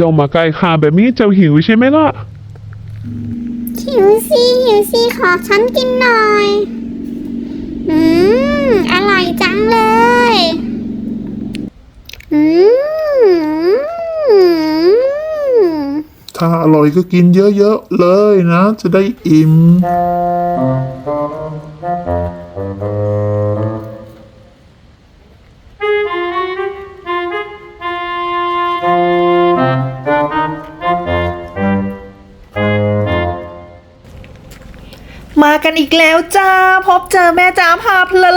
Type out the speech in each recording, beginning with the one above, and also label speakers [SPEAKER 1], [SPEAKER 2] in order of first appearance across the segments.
[SPEAKER 1] เจ้ามาใกล้ข้าแบบนี้เจ้าหิวใช่ไหมล่ะ
[SPEAKER 2] หิวสิหิวสิขอฉันกินหน่อย อืม อร่อยจังเลย อืม
[SPEAKER 3] ถ้าอร่อยก็กินเยอะๆเลยนะ จะได้อิ่ม
[SPEAKER 4] มา กันอีกแล้วจ้า พบเจอแม่จ้าพาเพลิ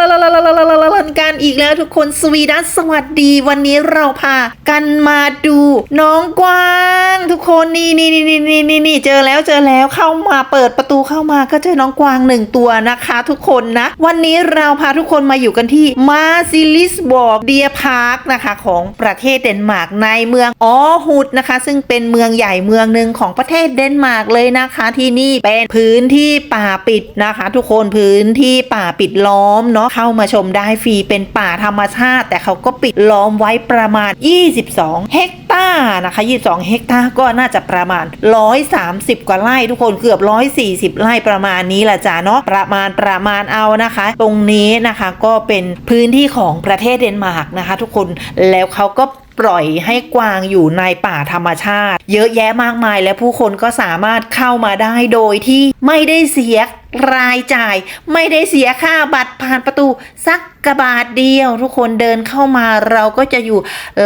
[SPEAKER 4] นกันอีกแล้วทุกคนสวีดัสสวัสดี วันนี้เราพากันมาดูน้องกวางทุกคนนี่นี่นี่นี่นี่นี่เจอแล้วเจอแล้วเข้ามาเปิดประตูเข้ามาก็เจอน้องกวางหนึ่งตัวนะคะ ทุกคนนะ วันนี้เราพาทุกคนมาอยู่กันที่มาซิลิสบอร์กเดียพาร์คนะคะของประเทศเดนมาร์กในเมืองออฮุดนะคะ ซึ่งเป็นเมืองใหญ่เมืองหนึ่งของประเทศเดนมาร์กเลยนะคะที่นี่เป็นพื้นที่ป่าปิดนะคะ ทุกคนพื้นที่ป่าปิดล้อมเนาะเข้ามาชมได้ฟรีเป็นป่าธรรมชาติ แต่เขาก็ปิดล้อมไว้ประมาณ 22 เฮกตาร์นะคะ 22 เฮกตาร์ก็น่าจะประมาณ 130 กว่าไร่ทุกคนเกือบ 140 ไร่ประมาณนี้แหละจ้าเนาะประมาณประมาณเอานะคะ ตรงนี้นะคะก็เป็นพื้นที่ของประเทศเดนมาร์กนะคะ ทุกคนแล้วเขาก็ปล่อยให้กวางอยู่ในป่าธรรมชาติ เยอะแยะมากมายและผู้คนก็สามารถเข้ามาได้โดยที่ไม่ได้เสีย รายจ่าย ไม่ได้เสียค่าบัตรผ่านประตูสัก กระบาทเดียวทุกคนเดินเข้ามาเราก็จะอยู่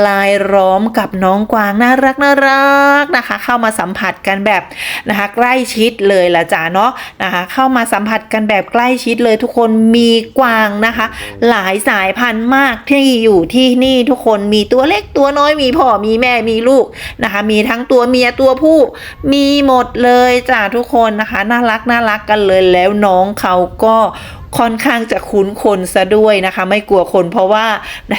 [SPEAKER 4] ลายล้อมกับน้องกวางน่ารักน่ารักนะคะ เข้ามาสัมผัสกันแบบนะคะใกล้ชิดเลยละจ้าเนาะนะคะเข้ามาสัมผัสกันแบบใกล้ชิดเลยทุกคนมีกวางนะคะ หลายสายพันธุ์มากที่อยู่ที่นี่ทุกคนมีตัวเล็กตัวน้อยมีพ่อมีแม่มีลูกนะคะ มีทั้งตัวเมียตัวผู้มีหมดเลยจ้าทุกคนนะคะ น่ารักน่ารักกันเลยแล้วน้องเขาก็ค่อนข้างจะคุ้นคนซะด้วยนะคะ ไม่กลัวคนเพราะว่า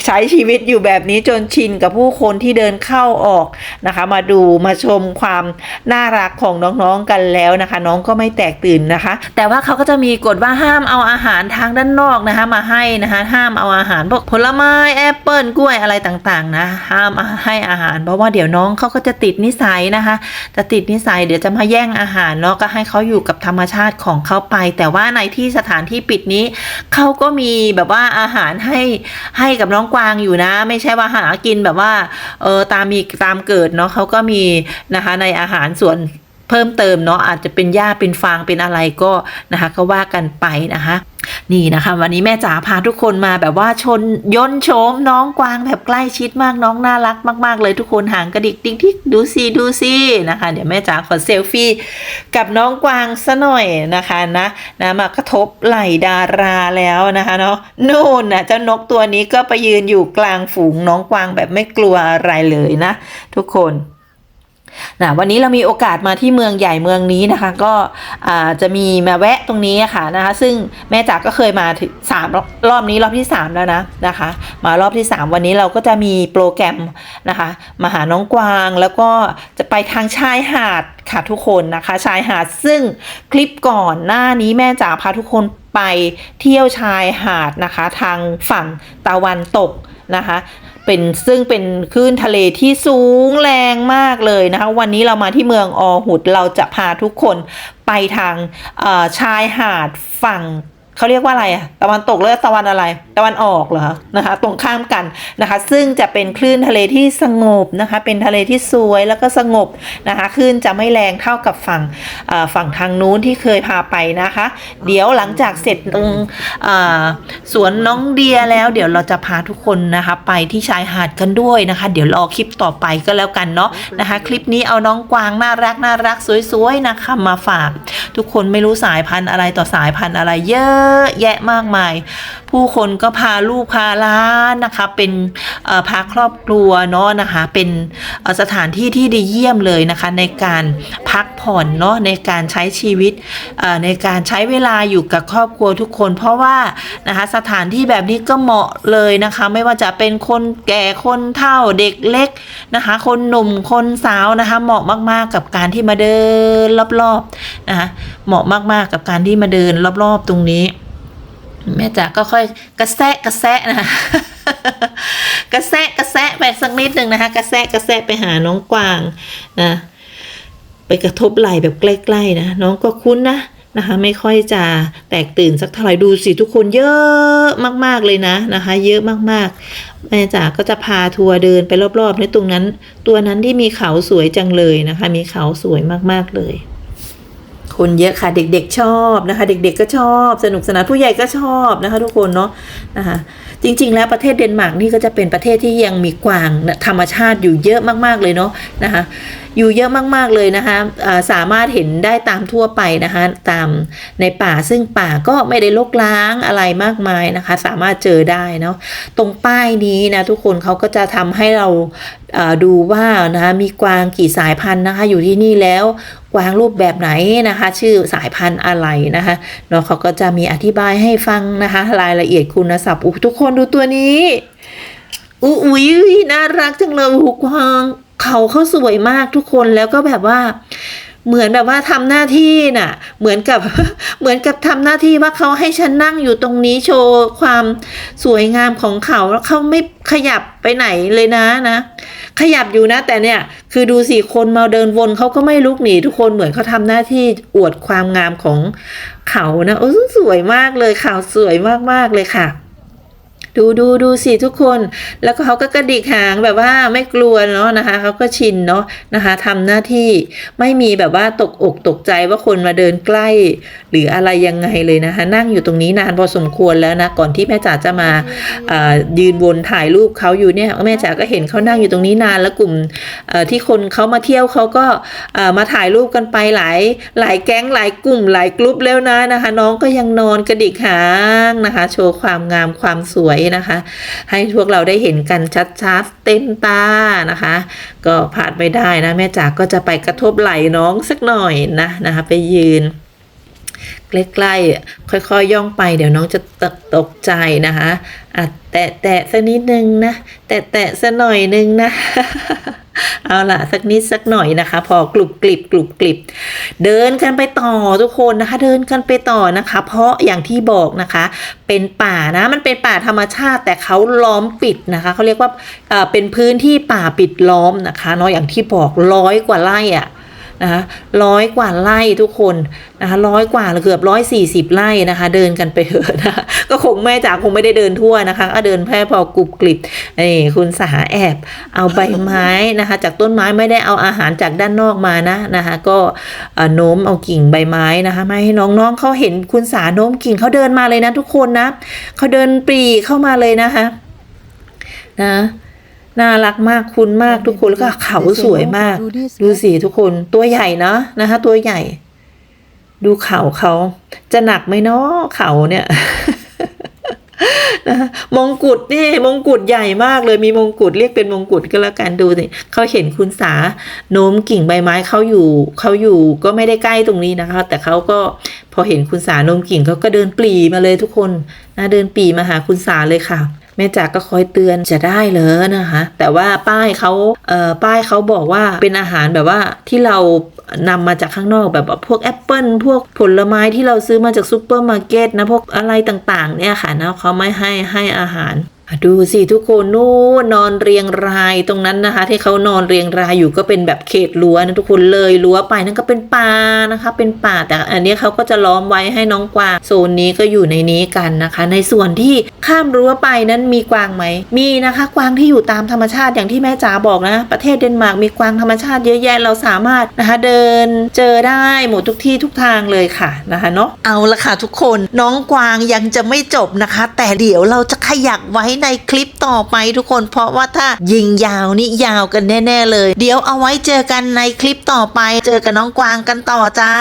[SPEAKER 4] ใช้ชีวิตอยู่แบบนี้จนชินกับผู้คนที่เดินเข้าออกนะคะ มาดูมาชมความน่ารักของน้องๆกันแล้วนะคะ น้องก็ไม่แตกตื่นนะคะ แต่ว่าเขาก็จะมีกฎว่าห้ามเอาอาหารทางด้านนอกนะคะ มาให้นะคะห้ามเอาอาหารพวกผลไม้แอปเปิลกล้วยอะไรต่างๆ นะ ห้ามให้อาหาร เพราะว่าเดี๋ยวน้องเขาก็จะติดนิสัยนะคะ จะติดนิสัยเดี๋ยวจะมาแย่งอาหารเนาะก็ให้เขาอยู่กับธรรมชาติของเขาไป แต่ว่าในที่สถานที่ปิดนี้เขาก็มีแบบว่าอาหารให้ให้กับน้องกวางอยู่นะ ไม่ใช่ว่าหากินแบบว่าเออตามมีตามเกิดเนาะเขาก็มีนะคะในอาหารส่วน เพิ่มเติมเนาะอาจจะเป็นหญ้าเป็นฟางเป็นอะไรก็นะคะก็ว่ากันไปนะคะนี่นะคะ วันนี้แม่จ๋าพาทุกคนมาแบบว่าชนย่นโฉมน้องกวางแบบใกล้ชิดมากน้องน่ารักมาก ๆ เลยทุกคนหางกระดิกติ๊กทิกดูสิดูสินะคะ เดี๋ยวแม่จ๋าขอเซลฟี่กับน้องกวางซะหน่อยนะคะนะนะมากระทบไหล่ดาราแล้วนะคะเนาะนู่นนะเจ้านกตัวนี้ก็ไปยืนอยู่กลางฝูงน้องกวางแบบไม่กลัวอะไรเลยนะ ทุกคน นะวันนี้เรามีโอกาสมาที่เมืองใหญ่เมืองนี้นะคะ ก็จะมีมาแวะตรงนี้ค่ะนะคะ ซึ่งแม่จ๋าก็เคยมาถึงสามรอบรอบนี้รอบที่ 3 แล้วนะนะคะ มารอบที่ 3 วันนี้เราก็จะมีโปรแกรมนะคะมาหาน้องกวางแล้วก็จะไปทางชายหาดค่ะทุกคนนะคะ ชายหาดซึ่งคลิปก่อนหน้านี้แม่จ๋าพาทุกคนไปเที่ยวชายหาดนะคะ ทางฝั่งตะวันตก นะคะ เป็นซึ่งเป็นคลื่นทะเลที่สูงแรงมากเลยนะคะ วันนี้เรามาที่เมืองออหุดเราจะพาทุกคนไปทางชายหาดฝั่ง เขาเรียกว่าอะไรอะตะวันตกหรือตะวันอะไร ตะวันออกเหรอนะคะ ตรงข้ามกันนะคะ ซึ่งจะเป็นคลื่นทะเลที่สงบนะคะ เป็นทะเลที่สวยแล้วก็สงบนะคะคลื่นจะไม่แรงเท่ากับฝั่งฝั่งทางนู้นที่เคยพาไปนะคะ เดี๋ยวหลังจากเสร็จตรงสวนน้องเดียแล้ว เดี๋ยวเราจะพาทุกคนนะคะ ไปที่ชายหาดกันด้วยนะคะ เดี๋ยวรอคลิปต่อไปก็แล้วกันเนาะนะคะ คลิปนี้เอาน้องกวางน่ารักน่ารักสวยๆนะคะมาฝาก ทุกคนไม่รู้สายพันธุ์อะไรต่อสายพันธุ์อะไรเยอะอะแยะมากมาย ผู้คนก็พาลูกพาล้านนะคะ เป็นพาครอบครัวเนาะนะคะ เป็นสถานที่ที่ดีเยี่ยมเลยนะคะ ในการพักผ่อนเนาะในการใช้ชีวิตในการใช้เวลาอยู่กับครอบครัวทุกคน เพราะว่านะคะสถานที่แบบนี้ก็เหมาะเลยนะคะ ไม่ว่าจะเป็นคนแก่คนเฒ่าเด็กเล็กนะคะ คนหนุ่มคนสาวนะคะ เหมาะมากๆกับการที่มาเดินรอบๆนะคะ เหมาะมากๆกับการที่มาเดินรอบๆตรงนี้ แม่จ๋าก็ค่อยกระแซะกระแซะนะคะกกระแซะกระแซะไปสักนิดหนึ่งนะคะ กระแซะกระแซะไปหาน้องกวางนะไปกระทบไหล่แบบใกล้ๆนะน้องก็คุ้นนะนะคะ ไม่ค่อยจะแตกตื่นสักเท่าไหร่ดูสิทุกคนเยอะมากๆเลยนะนะคะ เยอะมากๆแม่จ๋าก็จะพาทัวร์เดินไปรอบๆในตรงนั้น ตัวนั้นที่มีเขาสวยจังเลยนะคะ มีเขาสวยมากๆเลย คนเยอะค่ะเด็กๆชอบนะคะ เด็กๆก็ชอบ สนุกสนานผู้ใหญ่ก็ชอบนะคะ ทุกคนเนาะนะคะจริง ๆ แล้วประเทศเดนมาร์กนี่ก็จะเป็นประเทศที่ยังมีกวางธรรมชาติอยู่เยอะมากๆเลยเนาะนะคะ อยู่เยอะมากๆเลยนะคะสามารถเห็นได้ตามทั่วไปนะคะตามในป่าซึ่งป่าก็ไม่ได้ลกล้างอะไรมากมายนะคะ สามารถเจอได้เนาะตรงป้ายนี้นะทุกคนเขาก็จะทำให้เราดูว่านะคะมีกวางกี่สายพันธุ์นะคะ อยู่ที่นี่แล้วกวางรูปแบบไหนนะคะ ชื่อสายพันธุ์อะไรนะคะเนาะเขาก็จะมีอธิบายให้ฟังนะคะ รายละเอียดคุณศัพท์ทุกคนดูตัวนี้อุ๊ยน่ารักจังเลยโอ้โหกวาง เขาเขาสวยมากทุกคนแล้วก็แบบว่า เหมือนแบบว่าทำหน้าที่น่ะ เหมือนกับเหมือนกับทำหน้าที่ว่าเขาให้ฉันนั่งอยู่ตรงนี้โชว์ความสวยงามของเขาแล้วเขาไม่ขยับไปไหนเลยนะนะขยับอยู่นะ แต่เนี่ย คือดูสิคนมาเดินวนเขาก็ไม่ลุกหนีทุกคนเหมือนเขาทำหน้าที่อวดความงามของเขานะโอ้สวยมากเลยเขาสวยมากๆเลยค่ะ ดูดูดูสิทุกคน แล้วก็เขาก็กระดิกหางแบบว่าไม่กลัวเนาะนะคะเขาก็ชินเนาะนะคะทำหน้าที่ไม่มีแบบว่าตกอกตกใจว่าคนมาเดินใกล้ หรืออะไรยังไงเลยนะคะ นั่งอยู่ตรงนี้นานพอสมควรแล้วนะก่อนที่แม่จ๋าจะมาอ่ายืนวนถ่ายรูปเขาอยู่เนี่ยแม่จ๋าก็เห็นเขานั่งอยู่ตรงนี้นานแล้วกลุ่มเอ่อที่คนเขามาเที่ยวเขาก็เอ่อมาถ่ายรูปกันไปหลายหลายแก๊งหลายกลุ่มหลายกลุ่มแล้วนะนะคะ น้องก็ยังนอนกระดิกหางนะคะ โชว์ความงามความสวยนะคะ ให้พวกเราได้เห็นกันชัดๆเต็มตานะคะ ก็พลาดไม่ได้นะแม่จ๋าก็จะไปกระทบไหล่น้องสักหน่อยนะนะคะ ไปยืนใกล้ๆค่อยๆย่องไป เดี๋ยวน้องจะตกตกใจนะคะอะแตะแตะสักนิดนึงนะ แตะแตะสักหน่อยนึงนะ เอาละสักนิดสักหน่อยนะคะ พอกลุบกลิบกลุบกลิบ เดินกันไปต่อทุกคนนะคะ เดินกันไปต่อนะคะ เพราะอย่างที่บอกนะคะ เป็นป่านะมันเป็นป่าธรรมชาติ แต่เขาล้อมปิดนะคะเขาเรียกว่าเอ่อเป็นพื้นที่ป่าปิดล้อมนะคะเนาะอย่างที่บอกร้อยกว่าไร่อะ นะคะร้อยกว่าไร่ทุกคนนะคะร้อยกว่าเกือบร้อยสี่สิบไร่นะคะ เดินกันไปเถอะนะะก็คงแม่จ๋าคงไม่ได้เดินทั่วนะคะก็เดินแค่พอกรุบกริบนี่คุณสาแอบ เอาใบไม้นะคะ จากต้นไม้ไม่ได้เอาอาหารจากด้านนอกมานะนะคะ ก็โน้มเอากิ่งใบไม้นะคะมาให้น้องๆเขาเห็นคุณสาโน้มกิ่งเขาเดินมาเลยนะทุกคนนะเขาเดินปรีเข้ามาเลยนะคะนะ น่ารักมากคุณมากทุกคนแล้วก็เขาสวยมาก ดูสิทุกคนตัวใหญ่นะนะคะ ตัวใหญ่ ดูเขาเขาจะหนักไหมเนาะเขาเนี่ยนะะมงกุฎนี่มงกุฎใหญ่มากเลยมีมงกุฎเรียกเป็นมงกุฎก็แล้วกันดูสิเขาเห็นคุณสาโน้มกิ่งใบไม้เขาอยู่เขาอยู่ก็ไม่ได้ใกล้ตรงนี้นะคะ แต่เขาก็พอเห็นคุณสาโน้มกิ่งเขาก็เดินปรีมาเลยทุกคนนะเดินปรีมาหาคุณสาเลยค่ะ แม่จ๋าก็คอยเตือนจะได้เลยนะคะ แต่ว่าป้ายเขาเอ่อป้ายเขาบอกว่าเป็นอาหารแบบว่าที่เรานำมาจากข้างนอกแบบว่าพวกแอปเปิลพวกผลไม้ที่เราซื้อมาจากซูเปอร์มาร์เก็ตนะพวกอะไรต่างๆเนี่ยค่ะนะเขาไม่ให้ให้อาหาร ดูสิทุกคนนู่นนอนเรียงรายตรงนั้นนะคะ ที่เขานอนเรียงรายอยู่ก็เป็นแบบเขตรั้วนะทุกคนเลยรั้วไปนั่นก็เป็นป่านะคะ เป็นป่าแต่อันนี้เขาก็จะล้อมไว้ให้น้องกวางโซนนี้ก็อยู่ในนี้กันนะคะ ในส่วนที่ข้ามรั้วไปนั้นมีกวางไหมมีนะคะ กวางที่อยู่ตามธรรมชาติอย่างที่แม่จ๋าบอกนะ ประเทศเดนมาร์กมีกวางธรรมชาติเยอะแยะเราสามารถนะคะเดินเจอได้หมดทุกที่ทุกทางเลยค่ะนะคะเนาะเอาละค่ะทุกคนน้องกวางยังจะไม่จบนะคะ แต่เดี๋ยวเราจะขยักไว้ในคลิปต่อไปทุกคน เพราะว่าถ้ายิงยาวนี่ยาวกันแน่ ๆ เลย เดี๋ยวเอาไว้เจอกันในคลิปต่อไป เจอกับน้องกวางกันต่อจ้า